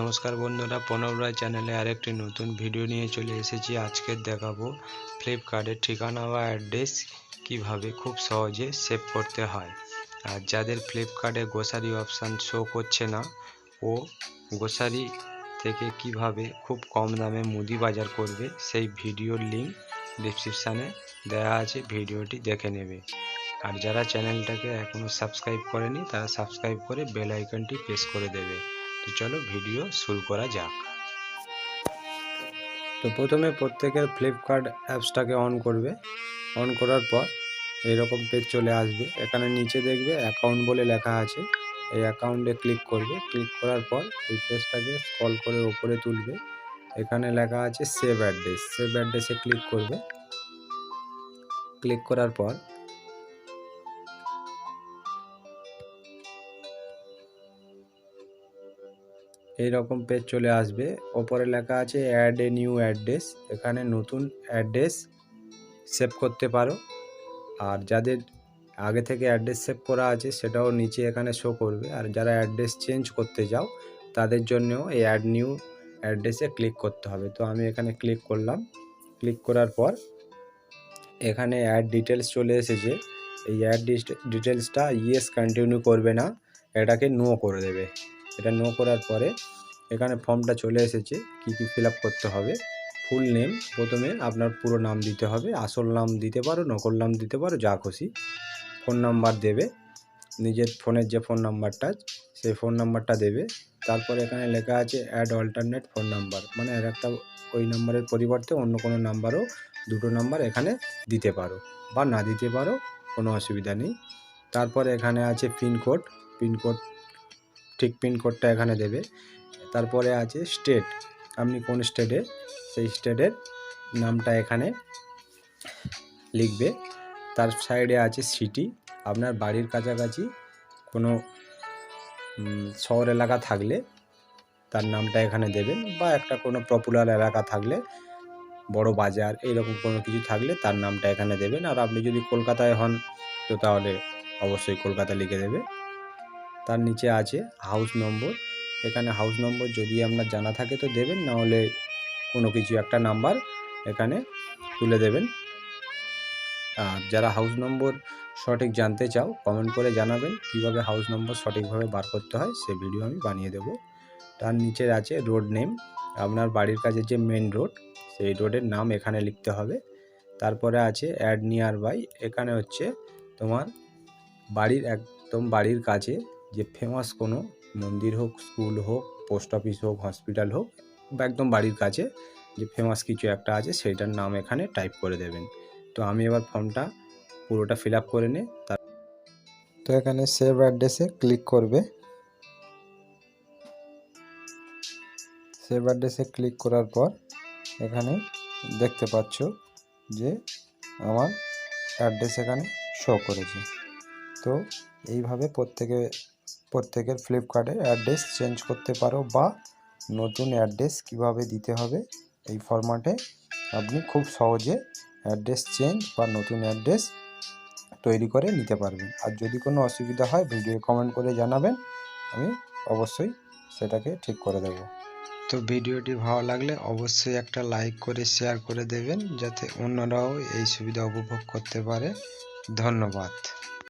নমস্কার বন্ধুরা, প্রণব রায় চ্যানেলে আরেকটি নতুন ভিডিও নিয়ে চলে এসেছি। আজকে দেখাবো ফ্লিপকার্টের ঠিকানা বা অ্যাড্রেস কীভাবে খুব সহজে সেভ করতে হয়। আর যাদের ফ্লিপকার্টে গ্রোসারি অপশান শো করছে না, ও গ্রোসারি থেকে কীভাবে খুব কম দামে মুদি বাজার করবে, সেই ভিডিওর লিঙ্ক ডিসক্রিপশানে দেওয়া আছে, ভিডিওটি দেখে নেবে। আর যারা চ্যানেলটাকে এখনও সাবস্ক্রাইব করেনি, তারা সাবস্ক্রাইব করে বেল আইকনটি প্রেস করে দেবে। তো চলো ভিডিও শুরু করা যাক। তো প্রথমে প্রত্যেকের ফ্লিপকার্ট অ্যাপসটাকে অন করবে। অন করার পর এরকম পেজ চলে আসবে। এখানে নিচে দেখবে অ্যাকাউন্ট বলে লেখা আছে। এই অ্যাকাউন্টে ক্লিক করবে। ক্লিক করার পর এই পেজটাকে স্ক্রল করে ওপরে তুলবে। এখানে লেখা আছে সেভ অ্যাড্রেস সেভ অ্যাড্রেসে ক্লিক করবে। ক্লিক করার পর এই রকম পেজ চলে আসবে। ওপরে লেখা আছে অ্যাড এ নিউ অ্যাড্রেস এখানে নতুন অ্যাড্রেস সেভ করতে পারো। আর যাদের আগে থেকে অ্যাড্রেস সেভ করা আছে, সেটাও নিচে এখানে শো করবে। আর যারা অ্যাড্রেস চেঞ্জ করতে যাও, তাদের জন্যও এই অ্যাড নিউ অ্যাড্রেসে ক্লিক করতে হবে। তো আমি এখানে ক্লিক করলাম। ক্লিক করার পর এখানে অ্যাড ডিটেলস চলে এসেছে। এই অ্যাড ডিটেলসটা ইয়েস কন্টিনিউ করবে না। এটাকে নো করে দেবে। এটা নো করার পরে এখানে ফর্মটা চলে এসেছে, কি কি ফিল করতে হবে ফুল নেম প্রথমে আপনার পুরো নাম দিতে হবে, আসল নাম দিতে পারো, নকল নাম দিতে পারো, যা খুশি ফোন নাম্বার দেবে, নিজের ফোনের যে ফোন নাম্বারটা সেই ফোন নাম্বারটা দেবে, তারপরে এখানে লেখা আছে অ্যাড অল্টারনেট ফোন নাম্বার মানে আর একটা ওই নাম্বারের পরিবর্তে অন্য কোনো নাম্বারও দুটো নাম্বার এখানে দিতে পারো, বা না দিতে পারো, কোনো অসুবিধা নেই, তারপরে এখানে আছে পিনকোড পিনকোড ঠিক পিন কোডটা এখানে দেবে। তারপরে আছে স্টেট আপনি কোন স্টেটে সেই স্টেটের নামটা এখানে লিখবে। তার সাইডে আছে সিটি আপনার বাড়ির কাছাকাছি কোনো শহর এলাকা থাকলে তার নামটা এখানে দেবেন বা একটা কোনো পপুলার এলাকা থাকলে, বড় বাজার এইরকম কোনো কিছু থাকলে তার নামটা এখানে দেবেন। আর আপনি যদি কলকাতায় হন, তো তাহলে অবশ্যই কলকাতা লিখে দেবে। তার নিচে আছে হাউস নম্বর এখানে হাউস নম্বর যদি আপনার জানা থাকে তো দেবেন না হলে কোনো কিছু একটা নাম্বার এখানে তুলে দেবেন। আর যারা হাউস নম্বর সঠিক জানতে চাও কমেন্ট করে জানাবেন কীভাবে হাউস নম্বর সঠিকভাবে বার করতে হয়, সে ভিডিও আমি বানিয়ে দেব। তার নিচে আছে রোড নেম আপনার বাড়ির কাছে যে মেন রোড সেই রোডের নাম এখানে লিখতে হবে। তারপরে আছে অ্যাড নিয়ার বাই এখানে হচ্ছে তোমার বাড়ির একদম বাড়ির কাছে যে ফেমাস কোনো মন্দির হোক স্কুল হোক পোস্ট অফিস হোক হসপিটাল হোক বা একদম বাড়ির কাছে যে ফেমাস কিছু একটা আছে সেইটার নাম এখানে টাইপ করে দেবেন। তো আমি এবার ফর্মটা পুরোটা ফিল আপ করে নিই। তার তো এখানে সেভ অ্যাড্রেসে ক্লিক করবে। সেভ অ্যাড্রেসে ক্লিক করার পর এখানে দেখতে পাচ্ছ যে আমার অ্যাড্রেস এখানে শো করেছে। তো এইভাবে প্রত্যেকে প্রত্যেকের ফ্লিপকার্টে অ্যাড্রেস চেঞ্জ করতে পারো বা নতুন অ্যাড্রেস কীভাবে দিতে হবে। এই ফরম্যাটে আপনি খুব সহজে অ্যাড্রেস চেঞ্জ বা নতুন অ্যাড্রেস তৈরি করে নিতে পারবেন। আর যদি কোনো অসুবিধা হয় ভিডিও কমেন্ট করে জানাবেন। আমি অবশ্যই সেটাকে ঠিক করে দেব। তো ভিডিওটি ভালো লাগলে অবশ্যই একটা লাইক করে শেয়ার করে দেবেন, যাতে অন্যরাও এই সুবিধা উপভোগ করতে পারে। ধন্যবাদ।